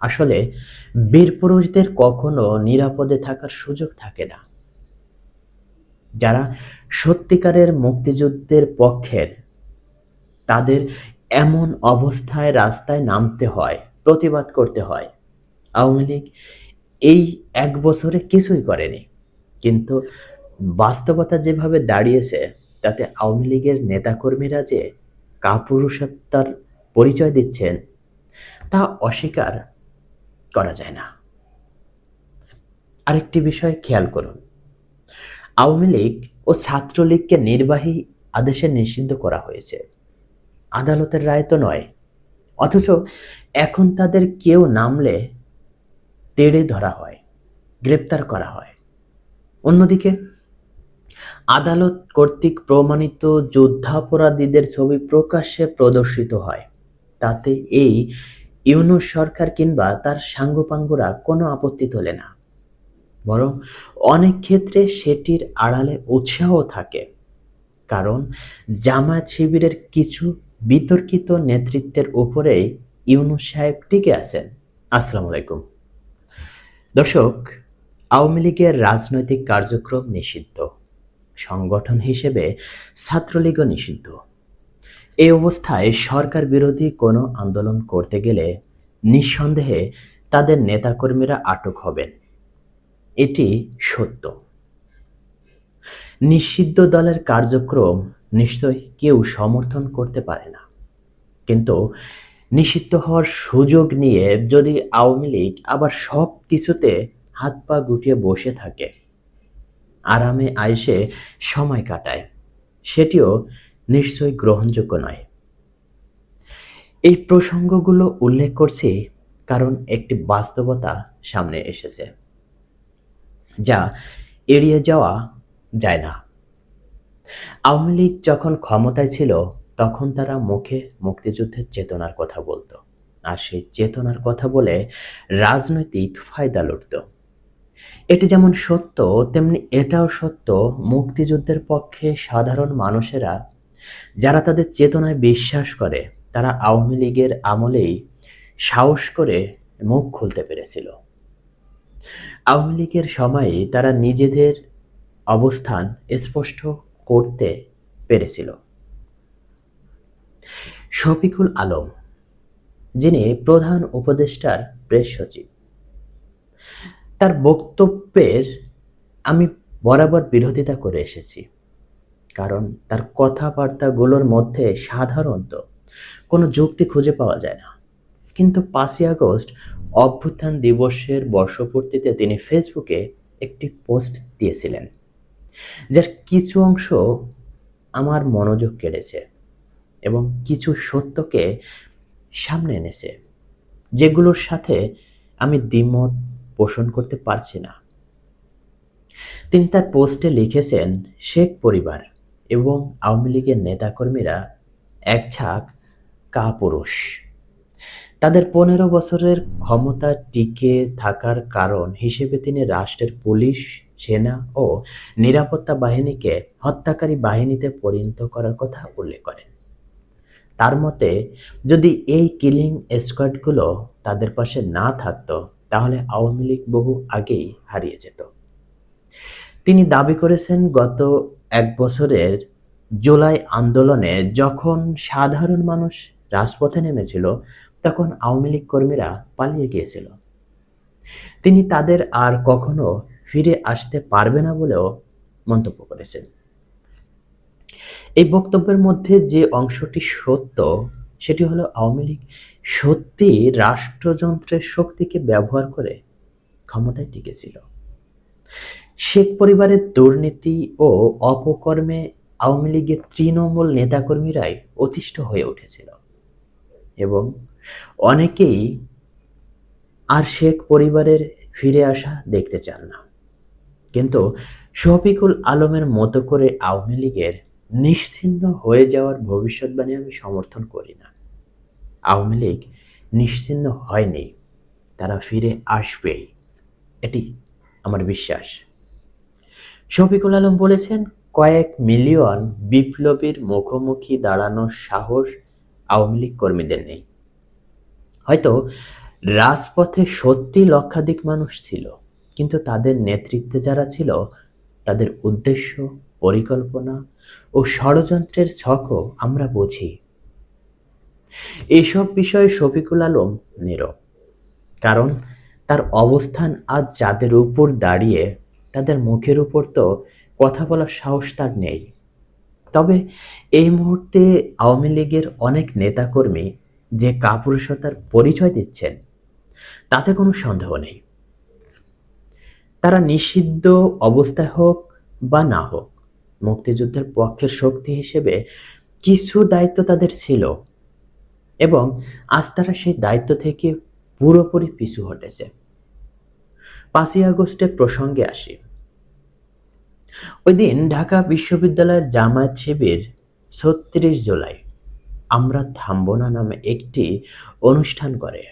আসলে বীর পুরুষদের কখনো নিরাপদে থাকার সুযোগ থাকে না। যারা সত্যিকারের মুক্তিযুদ্ধের পক্ষের, তাদের এমন অবস্থায় রাস্তায় নামতে হয়, প্রতিবাদ করতে হয়। আওয়ামী লীগ এই এক বছরে কিছুই করেনি। কিন্তু বাস্তবতা যেভাবে দাঁড়িয়েছে, তাতে আওয়ামী লীগের নেতাকর্মীরা যে কাপুরুষত্বার পরিচয় দিচ্ছেন, তা অস্বীকার করা যায় না। আরেকটি বিষয় খেয়াল করুন। আওয়ামী লীগ ও ছাত্রলীগকে নির্বাহী আদেশে নিষিদ্ধ করা হয়েছে। আদালতের রায় তো নয়। অথচ এখন তাদের কেউ নামলে তেড়ে ধরা হয়, গ্রেপ্তার করা হয়। অন্যদিকে, আদালত কর্তৃক প্রমাণিত যুদ্ধাপরাধীদের ছবি প্রকাশ্যে প্রদর্শিত হয়। তাতে এই ইউনুস সরকার কিংবা তার সাঙ্গপাঙ্গরা কোনো আপত্তি তোলে না। বরং অনেক ক্ষেত্রে সেটির আড়ালে উৎসাহ থাকে। কারণ জামায়াত শিবিরের কিছু বিতর্কিত নেতৃত্বের উপরেই ইউনুস সাহেব টিকে আছেন। আসসালামু আলাইকুম। দর্শক, আওয়ামী লীগের রাজনৈতিক কার্যক্রম নিষিদ্ধ। সংগঠন হিসেবে ছাত্রলীগও নিষিদ্ধ। এই অবস্থায় সরকার বিরোধী কোনো আন্দোলন করতে গেলে নিঃসন্দেহে তাদের নেতাকর্মীরা আটক হবেন। এটি সত্য। নিষিদ্ধ দলের কার্যক্রম নিশ্চয় কেউ সমর্থন করতে পারে না। কিন্তু নিষিদ্ধ হওয়ার সুযোগ নিয়ে যদি আওয়ামী লীগ আবার সব কিছুতে হাত পা গুটিয়ে বসে থাকে, আরামে আইসে সময় কাটায়, সেটিও নিশ্চয়ই গ্রহণযোগ্য নয়। এই প্রসঙ্গগুলো উল্লেখ করছি কারণ একটি বাস্তবতা সামনে এসেছে, যা এড়িয়ে যাওয়া যায় না। আওয়ামী লীগ যখন ক্ষমতায় ছিল, তখন তারা মুখে মুক্তিযুদ্ধের চেতনার কথা বলতো। আর সেই চেতনার কথা বলে রাজনৈতিক ফায়দা লুটত। এটি যেমন সত্য, তেমনি এটাও সত্য, মুক্তিযুদ্ধের পক্ষে সাধারণ মানুষেরা যারা তাদের চেতনায় বিশ্বাস করে, তারা আওয়ামী লীগের আমলেই সাহস করে মুখ খুলতে পেরেছিল। আওয়ামী লীগের সময়ে তারা নিজেদের অবস্থান স্পষ্ট করতে পেরেছিল। শফিকুল আলম, যিনি প্রধান উপদেষ্টার প্রেস সচিব, তার বক্তব্যের আমি বরাবর বিরোধিতা করে এসেছি। কারণ তার কথাবার্তাগুলোর মধ্যে সাধারণত কোনো যুক্তি খুঁজে পাওয়া যায় না। কিন্তু পাঁচই আগস্ট অভ্যুত্থান দিবসের বর্ষপূর্তিতে তিনি ফেসবুকে একটি পোস্ট দিয়েছিলেন, যার কিছু অংশ আমার মনোযোগ কেড়েছে এবং কিছু সত্যকে সামনে এনেছে, যেগুলোর সাথে আমি দ্বিমত পোষণ করতে পারছি না। তিনি তার পোস্টে লিখেছেন, শেখ পরিবার এবং আওয়ামী লীগের নেতাকর্মীরা এক ছাক কাপুরুষ। তাদের পনেরো বছরের ক্ষমতা টিকে থাকার কারণ হিসেবে তিনি রাষ্ট্রের পুলিশ, সেনা ও নিরাপত্তা বাহিনীকে হত্যাকারী বাহিনীতে পরিণত করার কথা উল্লেখ করেন। তার মতে, যদি এই কিলিং স্কোয়াডগুলো তাদের পাশে না থাকতো, তাহলে আওয়ামী লীগ বহু আগেই হারিয়ে যেত। তিনি দাবি করেছেন গত এক বছরের জুলাই আন্দোলনে যখন সাধারণ মানুষ রাজপথে নেমেছিল, তখন আওয়ামী লীগ কর্মীরা পালিয়ে গিয়েছিল। তিনি তাদের আর কখনো ফিরে আসতে পারবে না বলেও মন্তব্য করেছেন। এই বক্তব্যের মধ্যে যে অংশটি সত্য, সেটি হলো আওয়ামী লীগ সত্যি রাষ্ট্রযন্ত্রের শক্তিকে ব্যবহার করে ক্ষমতায় টিকেছিল শেখ পরিবারের দুর্নীতি ও অপকর্মে আওয়ামী লীগের তৃণমূল নেতাকর্মীরাই অতিষ্ঠ হয়ে উঠেছিল। এবং অনেকেই আর শেখ পরিবারের ফিরে আসা দেখতে চান না। কিন্তু শফিকুল আলমের মতো করে আওয়ামী লীগের নিশ্চিহ্ন হয়ে যাওয়ার ভবিষ্যৎবাণী আমি সমর্থন করি না। আওয়ামী লীগ নিশ্চিহ্ন হয়নি, তারা ফিরে আসবেই, এটি আমার বিশ্বাস। শফিকুল আলম বলেছেন, কয়েক মিলিয়ন বিপ্লবীর মুখোমুখি দাঁড়ানোর সাহস আওয়ামী লীগ কর্মীদের নেই। হয়তো রাজপথে সত্যি লক্ষাধিক মানুষ ছিল, কিন্তু তাদের নেতৃত্বে যারা ছিল, তাদের উদ্দেশ্য, পরিকল্পনা ও ষড়যন্ত্রের ছকও আমরা বুঝি। এসব বিষয়ে শফিকুল আলম নীরব, কারণ তার অবস্থান আজ যাদের উপর দাঁড়িয়ে তাদের মুখের উপর তো কথা বলার সাহস তার নেই। তবে এই মুহূর্তে আওয়ামী লীগের অনেক নেতাকর্মী যে কাপুরুষতার পরিচয় দিচ্ছেন, তাতে কোনো সন্দেহ নেই। তারা নিষিদ্ধ অবস্থায় হোক বা না হোক, মুক্তিযুদ্ধের পক্ষের শক্তি হিসেবে কিছু দায়িত্ব তাদের ছিল এবং আজ তারা সেই দায়িত্ব থেকে পুরোপুরি পিছু হটেছে। পাঁচই আগস্টের প্রসঙ্গে আসি। ওই দিন ঢাকা বিশ্ববিদ্যালয়ের জামায়াত শিবির ছত্রিশ জুলাই, আমরা থামব না নামে একটি অনুষ্ঠান করে।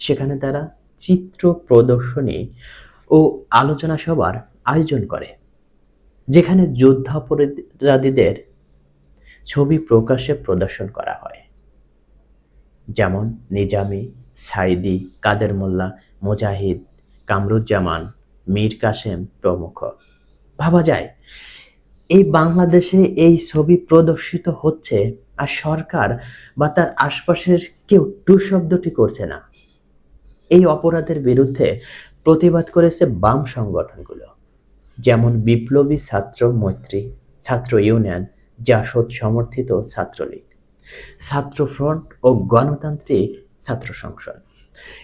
সেখানে তারা চিত্র প্রদর্শনী ও আলোচনা সভার আয়োজন করে, যেখানে যুদ্ধাপরাধীদের ছবি প্রকাশে প্রদর্শন করা হয়। যেমন নিজামি, সাইদি, কাদের মোল্লা, মুজাহিদ, কামরুজ্জামান, মীর কাসেম প্রমুখ। ভাবা যায়। এই বাংলাদেশে এই ছবি প্রদর্শিত হচ্ছে আর সরকার বা তার আশপাশের কেউ টু শব্দটি করছে না। এই অপরাধের বিরুদ্ধে প্রতিবাদ করেছে বাম সংগঠনগুলো, যেমন বিপ্লবী ছাত্র মৈত্রী, ছাত্র ইউনিয়ন, জাসদ সমর্থিত ছাত্রলীগ, ছাত্র ফ্রন্ট ও গণতান্ত্রিক ছাত্র সংসদ।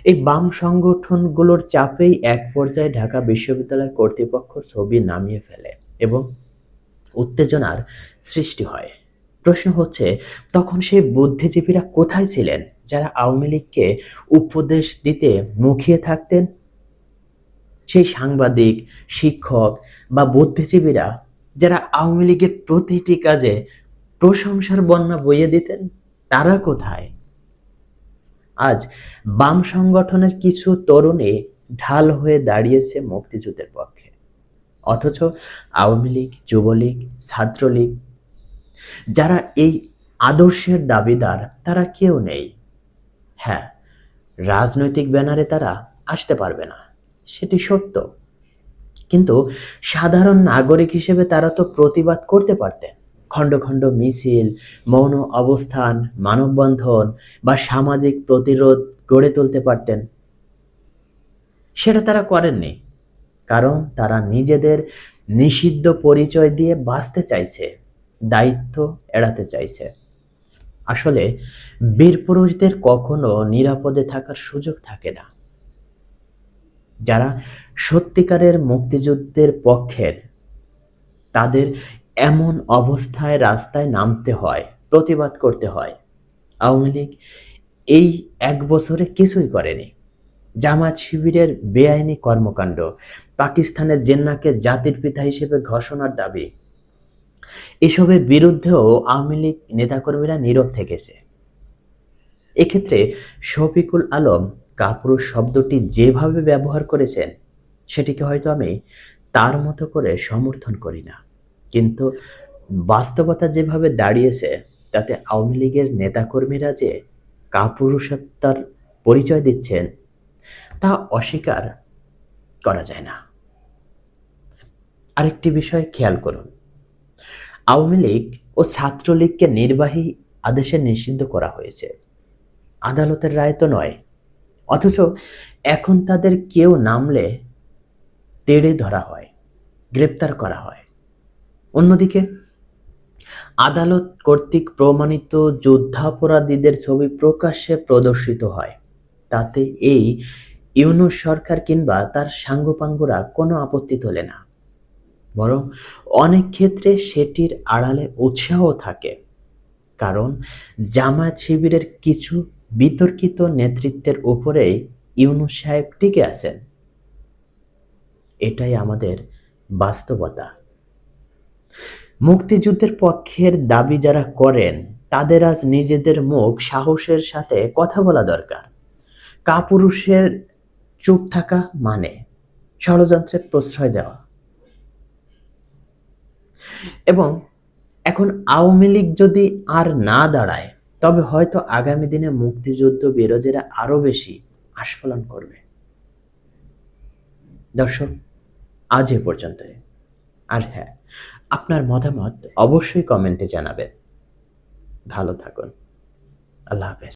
এই বাম সংগঠনগুলোর চাপেই এক পর্যায়ে ঢাকা বিশ্ববিদ্যালয় কর্তৃপক্ষ ছবি নামিয়ে ফেলে এবং উত্তেজনার সৃষ্টি হয়। প্রশ্ন হচ্ছে, তখন সেই বুদ্ধিজীবীরা কোথায় ছিলেন যারা আওয়ামী লীগকে উপদেশ দিতে মুখিয়ে থাকতেন? সেই সাংবাদিক, শিক্ষক বা বুদ্ধিজীবীরা যারা আওয়ামী লীগের প্রতিটি কাজে প্রশংসার বন্যা বইয়ে দিতেন, তারা কোথায়? আজ বাম সংগঠনের কিছু তরুণী ঢাল হয়ে দাঁড়িয়েছে মুক্তিযুদ্ধের পক্ষে। অথচ আওয়ামী লীগ, যুবলীগ, ছাত্রলীগ, যারা এই আদর্শের দাবিদার, তারা কেউ নেই। হ্যাঁ রাজনৈতিক ব্যানারে তারা আসতে পারবে না, সেটি সত্য। কিন্তু সাধারণ নাগরিক হিসেবে তারা তো প্রতিবাদ করতে পারতেন। খণ্ড খণ্ড মিছিল, মৌন অবস্থান, মানববন্ধন বা সামাজিক প্রতিরোধ গড়ে তুলতে পারতেন। সেটা তারা করেননি, কারণ তারা নিজেদের নিষিদ্ধ পরিচয় দিয়ে বাঁচতে চাইছে, দায়িত্ব এড়াতে চাইছে। আসলে বীর পুরুষদের কখনো নিরাপদে থাকার সুযোগ থাকে না। যারা সত্যিকারের মুক্তিযুদ্ধের পক্ষের, তাদের এমন অবস্থায় রাস্তায় নামতে হয়, প্রতিবাদ করতে হয়। আওয়ামী লীগ এই এক বছরে কিছুই করেনি। জামাত শিবিরের বেআইনি কর্মকাণ্ড, পাকিস্তানের জেন্নাকে জাতির পিতা হিসেবে ঘোষণার দাবি। এসবের বিরুদ্ধেও আওয়ামী লীগ নেতাকর্মীরা নীরব থেকেছে। এক্ষেত্রে শফিকুল আলম কাপুরুষ শব্দটি যেভাবে ব্যবহার করেছেন, সেটিকে হয়তো আমি তার মতো করে সমর্থন করি না। কিন্তু বাস্তবতা যেভাবে দাঁড়িয়েছে, তাতে আওয়ামী লীগের নেতাকর্মীরা যে কাপুরুষত্বার পরিচয় দিচ্ছেন, তা অস্বীকার করা যায় না। আরেকটি বিষয় খেয়াল করুন। আওয়ামী লীগ ও ছাত্রলীগকে নির্বাহী আদেশে নিষিদ্ধ করা হয়েছে। আদালতের রায় তো নয়। অথচ এখন তাদের কেউ নামলে তেড়ে ধরা হয়, গ্রেপ্তার করা হয়। অন্যদিকে, আদালত কর্তৃক প্রমাণিত যুদ্ধাপরাধীদের ছবি প্রকাশ্যে প্রদর্শিত হয়। তাতে এই ইউনুস সরকার কিংবা তার সাঙ্গপাঙ্গরা কোনো আপত্তি তোলে না। বরং অনেক ক্ষেত্রে সেটির আড়ালে উৎসাহ থাকে। কারণ জামায়াত শিবিরের কিছু বিতর্কিত নেতৃত্বের উপরেই ইউনুস সাহেব টিকে আছেন। এটাই আমাদের বাস্তবতা। মুক্তিযুদ্ধের পক্ষের দাবি যারা করেন, তাদের আজ নিজেদের মুখ সাহসের সাথে কথা বলা দরকার। কাপুরুষের চুপ থাকা মানে ষড়যন্ত্রের প্রশ্রয় দেওয়া। এবং এখন আওয়ামী লীগ যদি আর না দাঁড়ায়, তবে হয়তো আগামী দিনে মুক্তিযুদ্ধ বিরোধীরা আরও বেশি আস্ফলন করবে। দর্শক, আজ এ পর্যন্তই। আর হ্যাঁ আপনার মতামত অবশ্যই কমেন্টে জানাবেন। ভালো থাকুন। আল্লাহ হাফেজ।